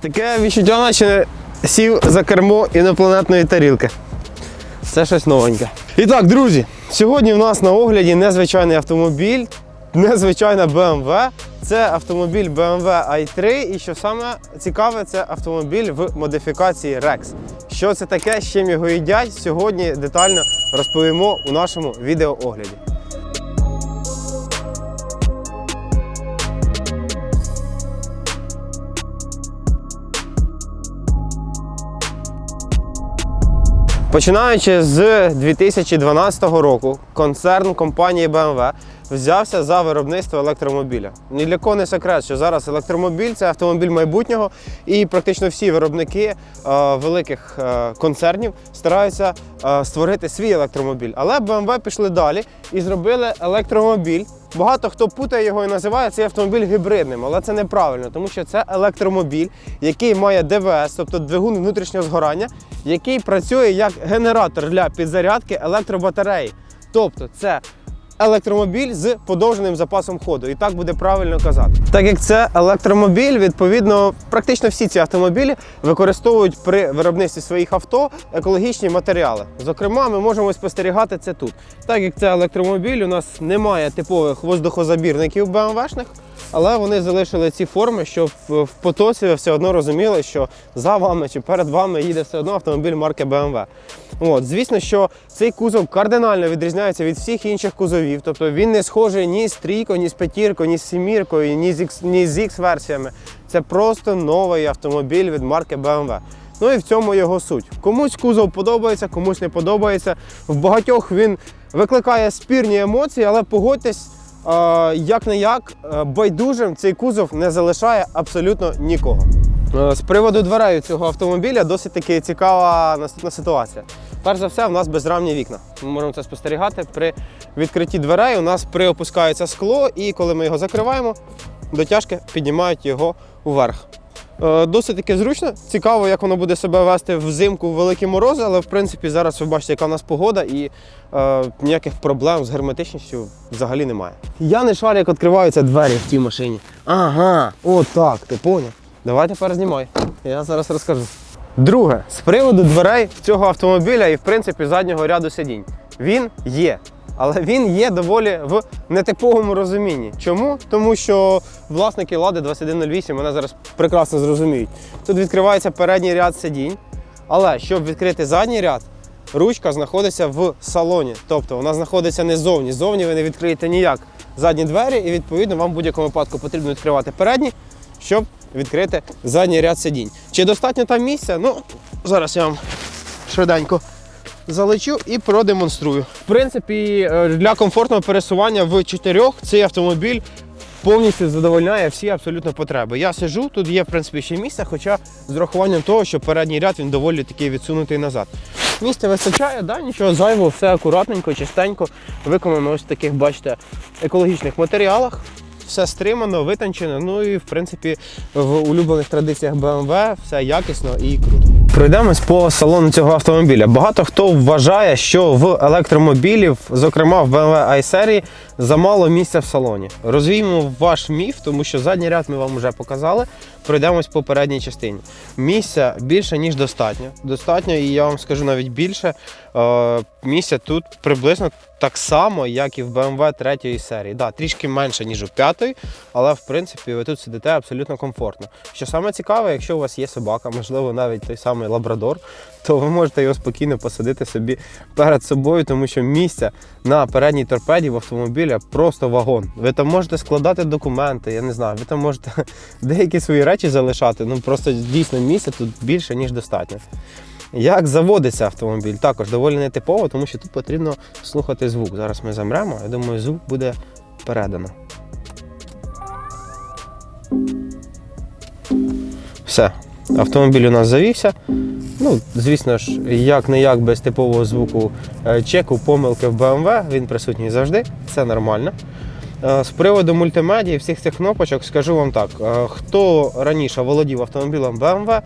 Таке відчуття, наче сів за кермо інопланетної тарілки. Це щось новеньке. І так, друзі, сьогодні в нас на огляді незвичайний автомобіль, незвичайна BMW. Це автомобіль BMW i3 і що саме цікаве, це автомобіль в модифікації Rex. Що це таке, з чим його їдять, сьогодні детально розповімо у нашому відеоогляді. Починаючи з 2012 року, концерн компанії BMW взявся за виробництво електромобіля. Ні для кого не секрет, що зараз електромобіль це автомобіль майбутнього, і практично всі виробники е, великих е, концернів стараються е, створити свій електромобіль. Але BMW пішли далі і зробили електромобіль. Багато хто путає його і називає цей автомобіль гібридним, але це неправильно, тому що це електромобіль, який має ДВС, тобто двигун внутрішнього згорання, який працює як генератор для підзарядки електробатареї. Тобто це електромобіль з подовженим запасом ходу. І так буде правильно казати. Так як це електромобіль, відповідно, практично всі ці автомобілі використовують при виробництві своїх авто екологічні матеріали. Зокрема, ми можемо спостерігати це тут. Так як це електромобіль, у нас немає типових воздухозабірників BMW-шних, але вони залишили ці форми, щоб в потоці ви все одно розуміли, що за вами чи перед вами їде все одно автомобіль марки BMW. От, звісно, що цей кузов кардинально відрізняється від всіх інших кузовів. Тобто він не схожий ні з трійкою, ні з п'ятіркою, ні з сіміркою, ні з X, ні з X-версіями. Це просто новий автомобіль від марки BMW. Ну і в цьому його суть. Комусь кузов подобається, комусь не подобається. В багатьох він викликає спірні емоції, але погодьтесь, як не як, байдужим цей кузов не залишає абсолютно нікого. Е, З приводу дверей цього автомобіля досить таки цікава наступна ситуація. Перш за все, в нас безрамні вікна. Ми можемо це спостерігати. При відкритті дверей у нас приопускається скло, і коли ми його закриваємо, дотяжки піднімають його вверх. Е, Досить таки зручно. Цікаво, як воно буде себе вести взимку в великі морози, але в принципі зараз ви бачите, яка в нас погода, і е, ніяких проблем з герметичністю взагалі немає. Я не шарю, як відкриваються двері в тій машині. Ага, отак, ти поняв. Давай тепер знімай. Я зараз розкажу. Друге, з приводу дверей цього автомобіля і в принципі заднього ряду сидінь. Він є. Але він є доволі в нетиповому розумінні. Чому? Тому що власники лади 2108 мене зараз прекрасно зрозуміють. Тут відкривається передній ряд сидінь, але щоб відкрити задній ряд, ручка знаходиться в салоні. Тобто вона знаходиться не ззовні. Ззовні ви не відкриєте ніяк задні двері, і відповідно вам в будь-якому випадку потрібно відкривати передні, щоб відкрити задній ряд сидінь. Чи достатньо там місця? Ну, зараз я вам швиденько залечу і продемонструю. В принципі, е, для комфортного пересування в чотирьох цей автомобіль повністю задовольняє всі абсолютно потреби. Я сижу, тут є в принципі ще місце, хоча з урахуванням того, що передній ряд він доволі такий відсунутий назад. Місця вистачає, да, нічого зайвого, все акуратненько, чистенько, виконано ось в таких, бачите, екологічних матеріалах. Все стримано, витончено, ну і в принципі в улюблених традиціях BMW все якісно і круто. Пройдемось по салону цього автомобіля. Багато хто вважає, що в електромобілів, зокрема в BMW i-серії, замало місця в салоні. Розвіємо ваш міф, тому що задній ряд ми вам вже показали. Пройдемось по передній частині. Місця більше, ніж достатньо. Достатньо, і я вам скажу навіть більше. Е, місця тут приблизно так само, як і в BMW 3 серії. Да, трішки менше, ніж у 5, але в принципі ви тут сидите абсолютно комфортно. Що саме цікаве, якщо у вас є собака, можливо, навіть той самий лабрадор, то ви можете його спокійно посадити собі перед собою, тому що місця на передній торпеді в автомобіля просто вагон. Ви там можете складати документи, я не знаю, ви там можете деякі свої речі залишати. Ну просто дійсно місця тут більше, ніж достатньо. Як заводиться автомобіль? Також доволі нетипово, тому що тут потрібно слухати звук. Зараз ми замремо, я думаю, звук буде передано. Все, автомобіль у нас завівся. Ну, звісно ж, як не як без типового звуку е, чеку, помилки в BMW, він присутній завжди, це нормально. Е, З приводу мультимедії, всіх цих кнопочок, скажу вам так: е, хто раніше володів автомобілем BMW,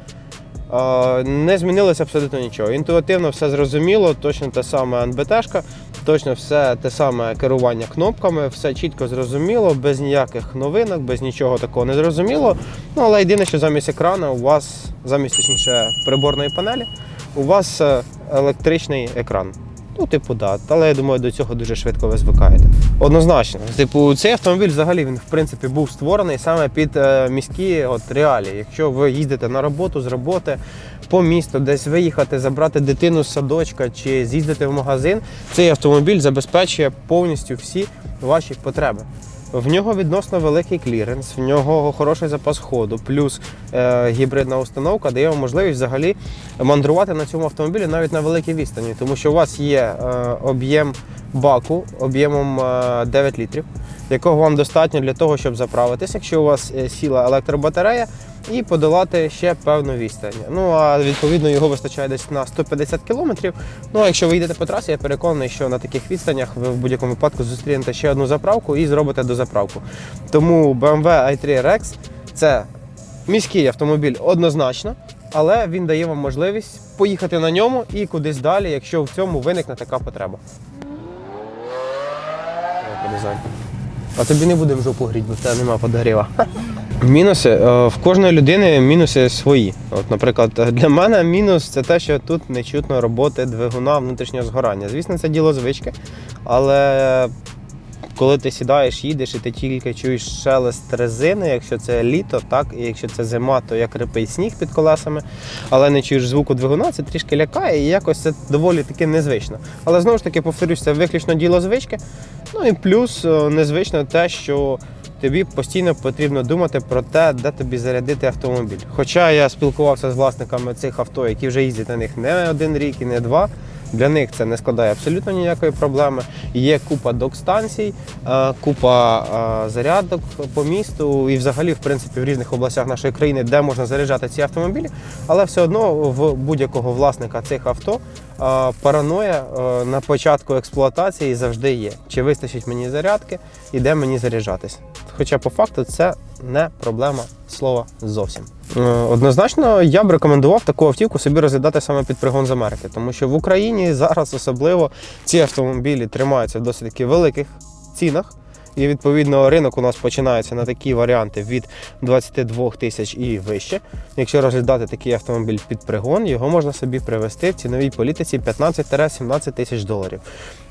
не змінилося абсолютно нічого. Інтуїтивно все зрозуміло, точно та сама НБТшка, Точно все те саме керування кнопками, все чітко зрозуміло, без ніяких новинок, без нічого такого не зрозуміло. Ну але єдине, що замість екрану у вас, замість точніше приборної панелі, у вас е, електричний екран. Ну, типу, да. Але я думаю, до цього дуже швидко ви звикаєте. Однозначно. Типу, цей автомобіль взагалі він в принципі був створений саме під е, міські от, реалії. Якщо ви їздите на роботу з роботи по місту, десь виїхати, забрати дитину з садочка чи з'їздити в магазин, цей автомобіль забезпечує повністю всі ваші потреби. В нього відносно великий кліренс, в нього хороший запас ходу, плюс е, гібридна установка дає вам можливість взагалі мандрувати на цьому автомобілі навіть на великій відстані, тому що у вас є е, об'єм баку об'ємом е, 9 літрів, якого вам достатньо для того, щоб заправитись, якщо у вас е, сіла електробатарея, і подолати ще певну відстань. Ну а відповідно його вистачає десь на 150 кілометрів. Ну а якщо ви йдете по трасі, я переконаний, що на таких відстанях ви в будь-якому випадку зустрінете ще одну заправку і зробите дозаправку. Тому BMW i3 Rex це міський автомобіль однозначно, але він дає вам можливість поїхати на ньому і кудись далі, якщо в цьому виникне така потреба. А тобі не будемо жопу гріти, бо в тебе немає подогріва. Мінуси Е, в кожної людини мінуси свої. От, наприклад, для мене мінус це те, що тут не чутно роботи двигуна внутрішнього згорання. Звісно, це діло звички, але коли ти сідаєш, їдеш і ти тільки чуєш шелест резини, якщо це літо, так, і якщо це зима, то як рипий сніг під колесами, але не чуєш звуку двигуна, це трішки лякає і якось це доволі таки незвично. Але знову ж таки, повторюсь, це виключно діло звички. Ну і плюс е, незвично те, що тобі постійно потрібно думати про те, де тобі зарядити автомобіль. Хоча я спілкувався з власниками цих авто, які вже їздять на них не один рік і не два. Для них це не складає абсолютно ніякої проблеми. Є купа док-станцій, е, купа е, зарядок по місту і взагалі, в принципі, в різних областях нашої країни, де можна заряджати ці автомобілі, але все одно в будь-якого власника цих авто е, параноя на початку експлуатації завжди є. Чи вистачить мені зарядки і де мені заряджатись. Хоча по факту це не проблема слова зовсім. Е, Однозначно, я б рекомендував таку автівку собі розглядати саме під пригон з Америки, тому що в Україні зараз особливо ці автомобілі тримаються в досить таки великих цінах. І відповідно ринок у нас починається на такі варіанти від 22 тисяч і вище. Якщо розглядати такий автомобіль під пригон, його можна собі привезти в ціновій політиці 15-17 тисяч доларів.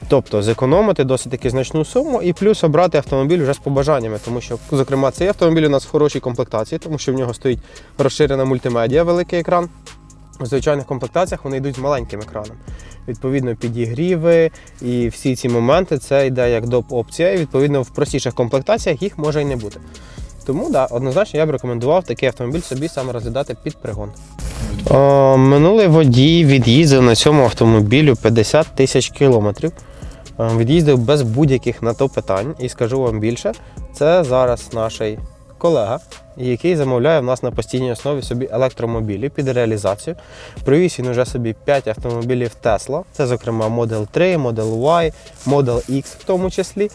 Тобто зекономити досить таки значну суму і плюс обрати автомобіль вже з побажаннями, тому що, зокрема, цей автомобіль у нас в хорошій комплектації, тому що в нього стоїть розширена мультимедіа, великий екран. У звичайних комплектаціях вони йдуть з маленьким екраном. Відповідно, підігріви і всі ці моменти це йде як доп опція. І відповідно в простіших комплектаціях їх може і не бути. Тому да, однозначно я б рекомендував такий автомобіль собі саме розглядати під пригон. О, минулий водій від'їздив на цьому автомобілю 50 тисяч кілометрів. Е, Від'їздив без будь-яких на то питань. І скажу вам більше, це зараз наш колега, який замовляє в нас на постійній основі собі електромобілі під реалізацію. Привіз він уже собі 5 автомобілів Tesla. Це, зокрема, Model 3, Model Y, Model X в тому числі.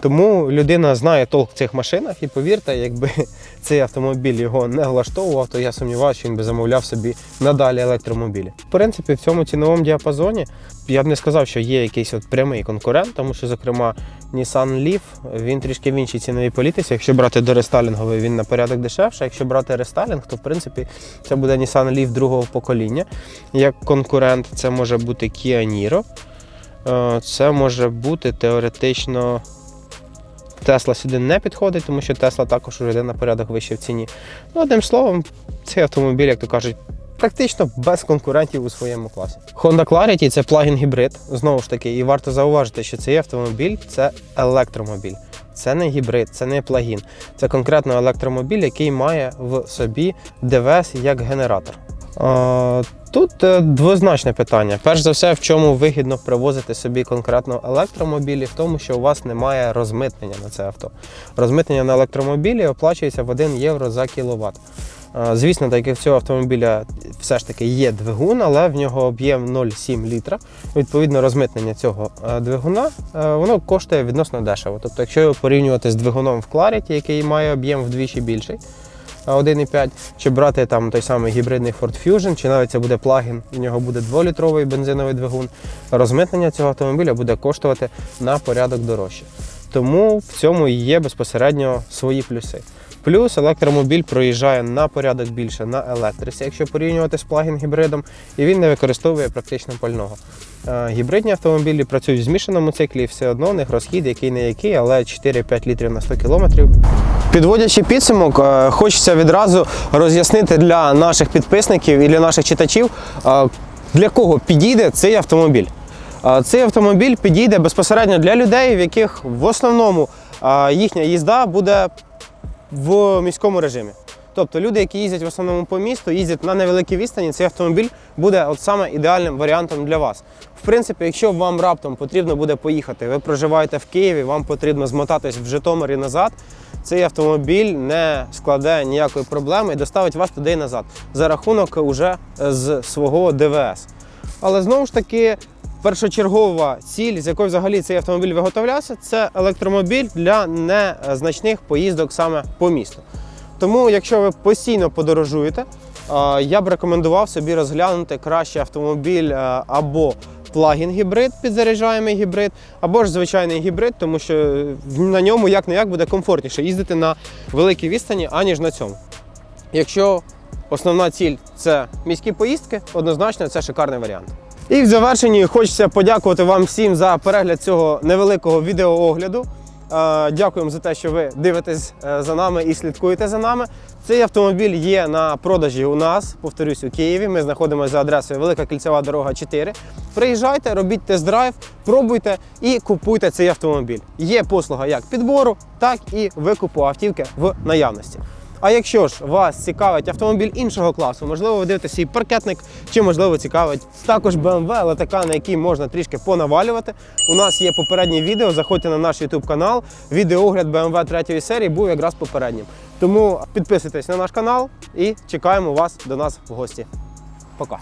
Тому людина знає толк в цих машинах, і повірте, якби цей автомобіль його не влаштовував, то я сумніваюся, що він би замовляв собі надалі електромобілі. В принципі, в цьому ціновому діапазоні я б не сказав, що є якийсь от прямий конкурент, тому що, зокрема, Nissan Leaf, він трішки в іншій ціновій політиці. Якщо брати дорестайлінговий, він на порядок дешевше. Якщо брати рестайлінг, то в принципі це буде Nissan Leaf другого покоління. Як конкурент, це може бути Kia Niro. Е, Це може бути теоретично. Тесла сюди не підходить, тому що Тесла також вже йде на порядок вище в ціні. Ну, одним словом, цей автомобіль, як то кажуть, практично без конкурентів у своєму класі. Honda Clarity це плагін гібрид. Знову ж таки, і варто зауважити, що цей автомобіль це електромобіль. Це не гібрид, це не плагін. Це конкретно електромобіль, який має в собі ДВС як генератор. Тут е, двозначне питання. Перш за все, в чому вигідно привозити собі конкретно електромобілі, в тому, що у вас немає розмитнення на це авто. Розмитнення на електромобілі оплачується в 1 євро за кіловат. Звісно, так як в цього автомобіля все ж таки є двигун, але в нього об'єм 0,7 літра. Відповідно, розмитнення цього е, двигуна е, воно коштує відносно дешево. Тобто, якщо його порівнювати з двигуном в Clarity, який має об'єм вдвічі більший, 1,5, чи брати там той самий гібридний Ford Fusion, чи навіть це буде плагін, у нього буде 2-літровий бензиновий двигун. Розмитнення цього автомобіля буде коштувати на порядок дорожче. Тому в цьому є безпосередньо свої плюси. Плюс електромобіль проїжджає на порядок більше на електриці, якщо порівнювати з плагін гібридом, і він не використовує практично пального. Е, Гібридні автомобілі працюють в змішаному циклі, все одно у них розхід який не який, але 4-5 літрів на 100 кілометрів. Підводячи підсумок, е, хочеться відразу роз'яснити для наших підписників і для наших читачів, е, для кого підійде цей автомобіль. Цей автомобіль підійде безпосередньо для людей, в яких в основному їхня їзда буде в міському режимі. Тобто люди, які їздять в основному по місту, їздять на невеликій відстані, цей автомобіль буде от саме ідеальним варіантом для вас. В принципі, якщо вам раптом потрібно буде поїхати, ви проживаєте в Києві, вам потрібно змотатись в Житомир і назад, цей автомобіль не складе ніякої проблеми і доставить вас туди і назад за рахунок уже з свого ДВС. Але знову ж таки, першочергова ціль, з якою взагалі цей автомобіль виготовлявся, це електромобіль для незначних поїздок саме по місту. Тому, якщо ви постійно подорожуєте, е, я б рекомендував собі розглянути краще автомобіль е, або плагін гібрид, підзаряджаємий гібрид, або ж звичайний гібрид, тому що на ньому як не як буде комфортніше їздити на великій відстані, аніж на цьому. Якщо основна ціль це міські поїздки, однозначно це шикарний варіант. І в завершенні хочеться подякувати вам всім за перегляд цього невеликого відеоогляду. Е, Дякуємо за те, що ви дивитесь е, за нами і слідкуєте за нами. Цей автомобіль є на продажі у нас, повторюсь, у Києві. Ми знаходимося за адресою Велика Кільцева дорога 4. Приїжджайте, робіть тест-драйв, пробуйте і купуйте цей автомобіль. Є послуга як підбору, так і викупу автівки в наявності. А якщо ж вас цікавить автомобіль іншого класу, можливо, ви дивитеся і паркетник, чи можливо цікавить також BMW, але така, на якій можна трішки понавалювати. У нас є попереднє відео. Заходьте на наш YouTube канал. Відеоогляд BMW 3 серії був якраз попереднім. Тому підписуйтесь на наш канал і чекаємо вас до нас в гості. Пока.